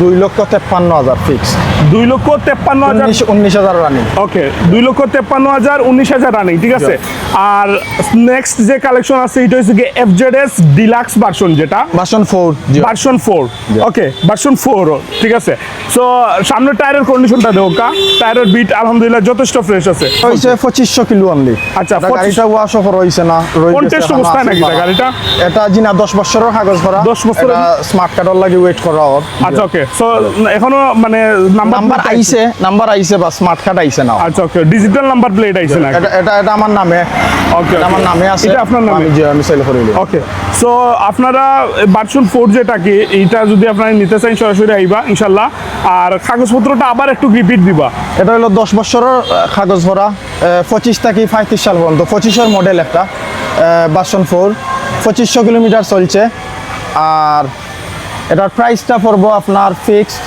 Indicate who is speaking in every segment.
Speaker 1: দুই লক্ষ তেপ্পান্ন হাজার ফিক্স
Speaker 2: দুই লক্ষ তেপ্পান্ন হাজার
Speaker 1: উনিশ হাজার রানিং
Speaker 2: ওকে দুই লক্ষ তেপ্পান্ন হাজার উনিশ হাজার রানিং ঠিক আছে? আর নেক্সট যে কালেকশন আছে এটা হচ্ছে কি F Z S deluxe version যেটা।
Speaker 1: Version four
Speaker 2: version four okay version four ঠিক আছে। সো সামনে টায়ারের কন্ডিশনটা দেখো কা। টায়ারের বিট আলহামদুলিল্লাহ যথেষ্ট ফ্রেশ আছে।
Speaker 1: হয়েছে পঁচিশশো কিলো অনলি
Speaker 2: আচ্ছা,
Speaker 1: গাড়িটা ওয়াশ অফ রয়েছে না
Speaker 2: কোন টেস্ট অবস্থায় নাকি। গাড়িটা?
Speaker 1: এটা জিনা দশ বছরের কাগজ করা।
Speaker 2: 10 বছরের?
Speaker 1: স্মার্ট কার্ডর লাগে ওয়েট করা
Speaker 2: আচ্ছা ওকে সো এখনও মানে নাম্বার
Speaker 1: নাম্বার আইছে নাম্বার আইছে বা স্মার্ট কার্ড আইছে না।
Speaker 2: আচ্ছা ওকে ডিজিটাল নাম্বার প্লেট আইছে না
Speaker 1: এটা এটা আমার নামে।
Speaker 2: ওকে
Speaker 1: আমার নামে আছে।
Speaker 2: এটা আপনার নামে?
Speaker 1: যে আমি সেল করে
Speaker 2: ওকে সো আপনারা ভার্সন ফোর যেটা কি এইটা যদি আপনারা নিতে চান সরাসরি আইবা ইনশাল্লাহ। আর কাগজপত্রটা আবার একটু রিপিট দিবা।
Speaker 1: এটা হলো দশ বছরের কাগজ ভরা পঁচিশ থেকে পঁয়ত্রিশ সাল পর্যন্ত পঁচিশের মডেল একটা বাসন ফোর পঁচিশশো কিলোমিটার চলছে। আর এটার প্রাইসটা পড়ব আপনার ফিক্সড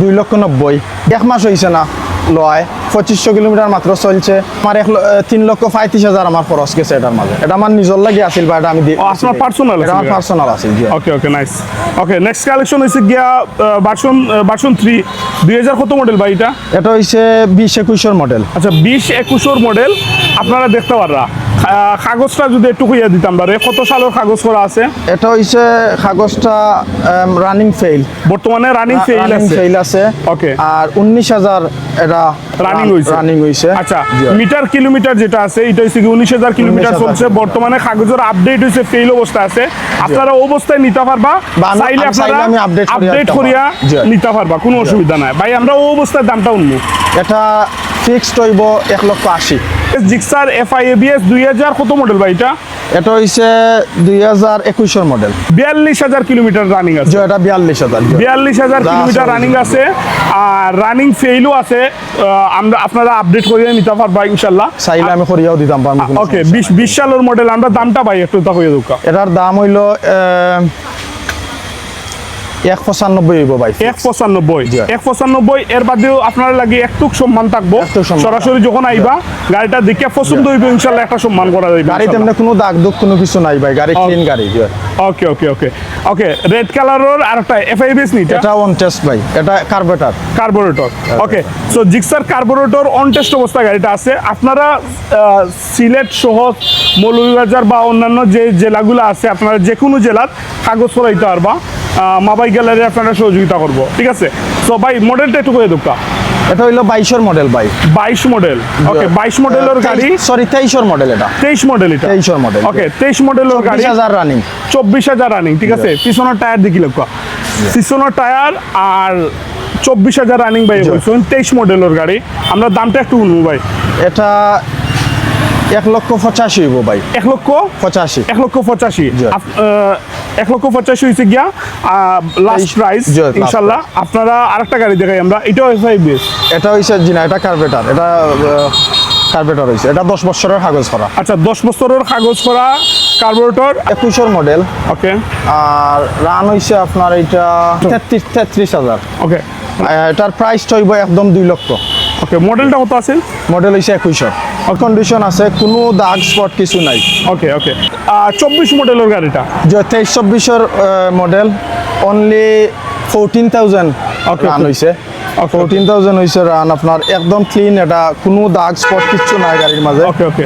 Speaker 1: দুই লক্ষ নব্বই। এক মাস হয়েছে না লয়। পঁচিশশো কিলোমিটার মাত্র চলছে। আমার এক তিন লক্ষ পঁয়ত্রিশ হাজার আমার খরচ গেছে এটার মাঝে। এটা আমার নিজের লাগে আছিল বা এটা আমি
Speaker 2: আপনার পার্সোনাল
Speaker 1: এটা আমার? পার্সোনাল আছিল।
Speaker 2: Okay okay nice okay next collection হচ্ছে গিয়া ভার্সন ভার্সন থ্রি দুই হাজার কত মডেল ভাই এটা?
Speaker 1: এটা হচ্ছে বিশ একুশের মডেল
Speaker 2: আচ্ছা বিশ একুশোর মডেল আপনারা দেখতে পাররা। কাগজটা যদি একটু কইয়া দিতাম পারে কত সালের কাগজ করা আছে?
Speaker 1: এটা হচ্ছে কাগজটা রানিং ফেল
Speaker 2: বর্তমানে রানিং ফেল আছে।
Speaker 1: ফেল আছে।
Speaker 2: Okay.
Speaker 1: আর উনিশ হাজার এটা
Speaker 2: রানিং হইছে।
Speaker 1: রানিং হইছে।
Speaker 2: আচ্ছা মিটার কিলোমিটার যেটা আছে এটা হচ্ছে কি উনিশ হাজার কিলোমিটার চলছে। বর্তমানে কাগজের আপডেট হইছে ফেল অবস্থা আছে। আপনারা অবস্থায় নিতে পারবা। চাইলে আপনারা আপডেট করিয়া। নিতে পারবা কোনো অসুবিধা নাই। ভাই আমরা ও অবস্থায় দামটা উঠবো
Speaker 1: এটা ফিক্সড হইব এক লক্ষ আশি।
Speaker 2: জিক্সার এফআই এবিএস দুই হাজার কত মডেল ভাই এটা?
Speaker 1: এটা হইছে দুই হাজার একুশের মডেল
Speaker 2: বিয়াল্লিশ হাজার কিলোমিটার রানিং আছে।
Speaker 1: এটা বিয়াল্লিশ হাজার।
Speaker 2: বিয়াল্লিশ হাজার কিলোমিটার রানিং আছে। আর রানিং ফেইলও আছে। আমরা আপনারা আপডেট করিয়ে নিতে পারবা ইনশাল্লাহ।
Speaker 1: চাইলে আমি করিয়াও দিতাম পারব
Speaker 2: ওকে বিশ। বিশ সালের মডেল আমরা দামটা পাই একটু তা হয়ে দোকা
Speaker 1: এটার দাম হইল এক পঁচানব্বই হইব ভাই
Speaker 2: এক পঁচানব্বই।
Speaker 1: জি।
Speaker 2: এক পঁচানব্বই এর বাদেও আপনার লাগে একটু সম্মান থাকব। সরাসরি যখন আইবা গাড়িটা দেখে পছন্দ হইবে ইনশাল্লাহ একটা সম্মান করা যাবে
Speaker 1: গাড়ি তেমনি কোনো দাগ দুঃখ কোনো কিছু নাই ভাই গাড়ি ক্লিন গাড়ি
Speaker 2: ওকে ওকে ওকে। ওকে রেড কালারের আর একটা এফআইবিএস নিটা?
Speaker 1: এটা ওয়ান টেস্ট ভাই এটা carburettor
Speaker 2: carburettor okay so Gixxer carburettor on test অবস্থা গাড়িটা আছে। আপনারা সিলেট সহ মৌলভীবাজার বা অন্যান্য যে জেলাগুলো আছে আপনারা যে কোনো জেলাত কাগজ করাইতে পারবা। মাবাই গ্যালারি আপনারা সহযোগিতা করব। ঠিক আছে? সো ভাই মডেলটা একটু করে দোকা
Speaker 1: এটা হইল বাইশের মডেল ভাই।
Speaker 2: বাইশ মডেল ওকে বাইশ মডেলের গাড়ি।
Speaker 1: সরি তেইশের মডেল এটা।
Speaker 2: তেইশ মডেল এটা।
Speaker 1: 23 এর model।
Speaker 2: ওকে তেইশ মডেলের গাড়ি।
Speaker 1: হাজার রানিং
Speaker 2: চব্বিশ হাজার রানিং ঠিক আছে? পিছনের টায়ার দেখি লোক পিছনের টায়ার আর চব্বিশ হাজার রানিং ভাই বলছেন তেইশ মডেলের গাড়ি। আমরা দামটা একটু শুনব ভাই।
Speaker 1: এটা এক লক্ষ পঁচাশি হইব ভাই।
Speaker 2: এক লক্ষ
Speaker 1: পঁচাশি।
Speaker 2: এক লক্ষ পঁচাশি। এক লক্ষ পঁচাশি হয়েছে গিয়া লাস্ট প্রাইস ইনশাল্লাহ। আপনারা আরেকটা গাড়ি দেখাই আমরা এটাও এফআই বেস
Speaker 1: এটা হইছে জি না এটা কার্বেটার এটা কার্বেটার হয়েছে এটা দশ বছরের কাগজ করা।
Speaker 2: আচ্ছা দশ বছরের কাগজ করা কার্বোরেটর
Speaker 1: একুশের মডেল
Speaker 2: ওকে।
Speaker 1: আর রান হইছে আপনার এটা তেত্রিশ তেত্রিশ হাজার।
Speaker 2: ওকে।
Speaker 1: এটার প্রাইসটা হইব একদম দুই লক্ষ।
Speaker 2: ওকে মডেলটা কত আছে?
Speaker 1: মডেল হয়েছে একুশের কন্ডিশন আছে কোনো দাগ স্পট কিছু নাই।
Speaker 2: ওকে ওকে চব্বিশ মডেলের গাড়িটা?
Speaker 1: যে তেইশ চব্বিশের model only fourteen thousand run
Speaker 2: okay.
Speaker 1: হইছে
Speaker 2: Okay,
Speaker 1: ফোরটিন থাউজেন্ড হইছে রান আপনার একদম ক্লিন এটা কোনো দাগ স্পট কিছু নাই গাড়ির মাঝে।
Speaker 2: ওকে ওকে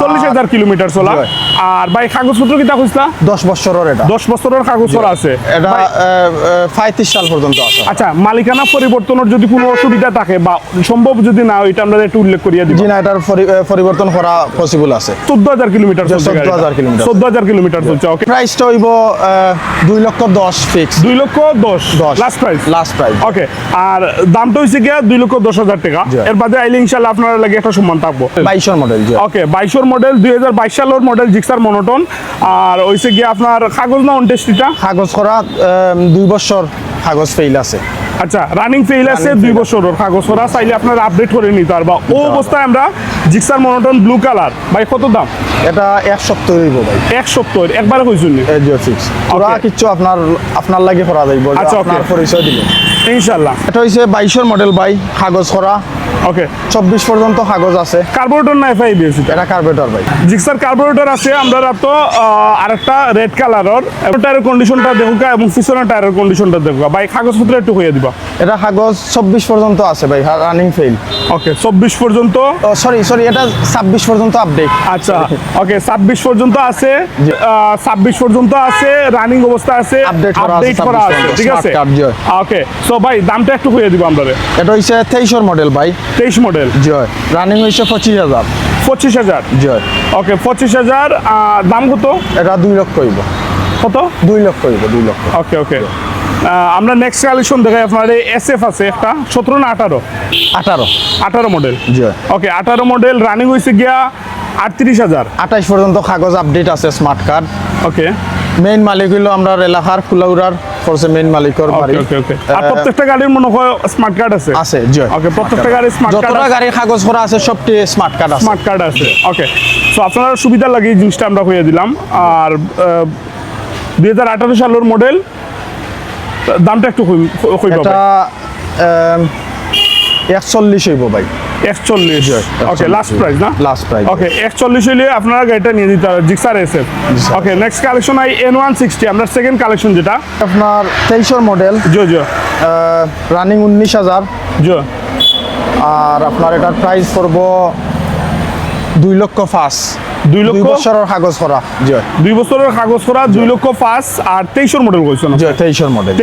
Speaker 2: চল্লিশ হাজার কিলোমিটার চলা।
Speaker 1: জি।
Speaker 2: আর ভাই কাগজপত্র কিতা খুঁজলা?
Speaker 1: দশ বছরের এটা।
Speaker 2: দশ বছরের কাগজ করা আছে।
Speaker 1: এটা পঁয়ত্রিশ সাল পর্যন্ত আছে।
Speaker 2: আচ্ছা মালিকানা পরিবর্তনের যদি কোনো অসুবিধা থাকে বা সম্ভব যদি না এটা আমরা একটু উল্লেখ করিয়া
Speaker 1: জি না এটার পরিবর্তন করা পসিবল আছে।
Speaker 2: চোদ্দ হাজার কিলোমিটার
Speaker 1: যে 14,000 কিলোমিটার।
Speaker 2: চোদ্দ হাজার কিলোমিটার চলছে ওকে
Speaker 1: প্রাইসটা হইব দুই লক্ষ দশ ফিক্স
Speaker 2: দুই লক্ষ দশ।
Speaker 1: দশ।
Speaker 2: Last price
Speaker 1: last price
Speaker 2: okay আর দামটা হইছে গিয়া দুই লক্ষ দশ হাজার টাকা। এর বাদে আইলে ইনশাল্লাহ আপনারা লাগে একটা সম্মান থাকব।
Speaker 1: বাইশের মডেল
Speaker 2: ওকে বাইশের মডেল দুই হাজার বাইশ সালের মডেল জিক্সার মনোটন। আর হইছে গিয়া আপনার কাগজ না অনটেস্টিটা
Speaker 1: কাগজ করা দুই বছর কাগজ ফেইল আছে।
Speaker 2: আচ্ছা রানিং ফেইল আছে দুই বছরের কাগজ করা চাইলে আপনারা আপডেট করে নিতে পারবা। ও অবস্থায় আমরা জিক্সার মনোটন ব্লু কালার ভাই কত দাম?
Speaker 1: এটা এক হইব ভাই।
Speaker 2: এক সপ্তাহ একবারে
Speaker 1: পুরা
Speaker 2: Okay.
Speaker 1: কিচ্ছু আপনার আপনার লাগে করা যাইব
Speaker 2: আচ্ছা,
Speaker 1: আপনার পরিচয় দিলে
Speaker 2: ইনশাল্লাহ
Speaker 1: এটা হইছে বাইশের মডেল ভাই কাগজ করা।
Speaker 2: ওকে
Speaker 1: চব্বিশ পর্যন্ত কাগজ আছে।
Speaker 2: কার্বোরেটর না এফআই দিয়েছি
Speaker 1: এটা কার্বেটর ভাই।
Speaker 2: জিক্সার কার্বোরেটর আছে আমরা তো আরেকটা রেড কালারের টায়ারের কন্ডিশনটা দেখুক এবং পিছনের টায়ারের কন্ডিশনটা দেখুক ভাই কাগজপত্র একটু হয়ে দিবা?
Speaker 1: এটা কাগজ চব্বিশ পর্যন্ত আছে ভাই রানিং ফেল
Speaker 2: ওকে চব্বিশ পর্যন্ত?
Speaker 1: সরি সরি এটা ছাব্বিশ পর্যন্ত আপডেট
Speaker 2: আচ্ছা ওকে ছাব্বিশ পর্যন্ত আছে। ছাব্বিশ পর্যন্ত আছে রানিং অবস্থা আছে আপডেট করা আছে ঠিক আছে। ওকে সো ভাই দামটা একটু হয়ে দিব আমরা
Speaker 1: এটা হচ্ছে তেইশর মডেল ভাই।
Speaker 2: তেইশ মডেল
Speaker 1: জয়। রানিং হয়েছে পঁচিশ হাজার।
Speaker 2: পঁচিশ হাজার?
Speaker 1: জয়।
Speaker 2: ওকে পঁচিশ হাজার দাম কত?
Speaker 1: এটা দুই লক্ষ হইব।
Speaker 2: কত?
Speaker 1: দুই লক্ষ হইব দুই লক্ষ।
Speaker 2: ওকে ওকে আমরা নেক্সট কালেকশন দেখাই আপনার এস এফ আছে একটা সতেরো না আঠারো?
Speaker 1: আঠারো।
Speaker 2: আঠারো মডেল
Speaker 1: জয়
Speaker 2: ওকে আঠারো মডেল রানিং হয়েছে গিয়া আটত্রিশ হাজার।
Speaker 1: আঠাইশ পর্যন্ত কাগজ আপডেট আছে স্মার্ট কার্ড
Speaker 2: ওকে
Speaker 1: মেইন মালিক হইল আমরা এলাকার কুলাউরার ফোর্সে মেইন মালিকর বাড়ি।
Speaker 2: ওকে ওকে আর প্রত্যেকটা গাড়ির মনে হয় স্মার্ট কার্ড আছে?
Speaker 1: আছে জয়
Speaker 2: ওকে প্রত্যেকটা গাড়ির স্মার্ট কার্ড
Speaker 1: যতটা গাড়ির কাগজ করা আছে সবটি স্মার্ট কার্ড আছে।
Speaker 2: স্মার্ট কার্ড আছে। ওকে সো আপনার সুবিধা লাগে এই জিনিসটা আমরা হয়ে দিলাম। আর দুই হাজার আঠারো সালের মডেল দামটা একটু হইব
Speaker 1: এটা একচল্লিশ হইব ভাই।
Speaker 2: একচল্লিশ। ওকে লাস্ট প্রাইস না?
Speaker 1: লাস্ট প্রাইস
Speaker 2: ওকে একচল্লিশ হইলে আপনারা গাড়িটা নিয়ে দিতে হবে Gixxer S F okay next collection I N one sixty আমরা সেকেন্ড কালেকশন যেটা?
Speaker 1: আপনার তেইশর মডেল
Speaker 2: জো জো।
Speaker 1: রানিং উনিশ হাজার।
Speaker 2: জো।
Speaker 1: আর আপনার এটার প্রাইস পড়ব দুই লক্ষ পাঁচ।
Speaker 2: দুই লক্ষ?
Speaker 1: বছরের কাগজ করা। জয়
Speaker 2: দুই বছরের কাগজ করা দুই লক্ষ পাঁচ। আর তেইশর মডেল কইছো না?
Speaker 1: তেইশর মডেল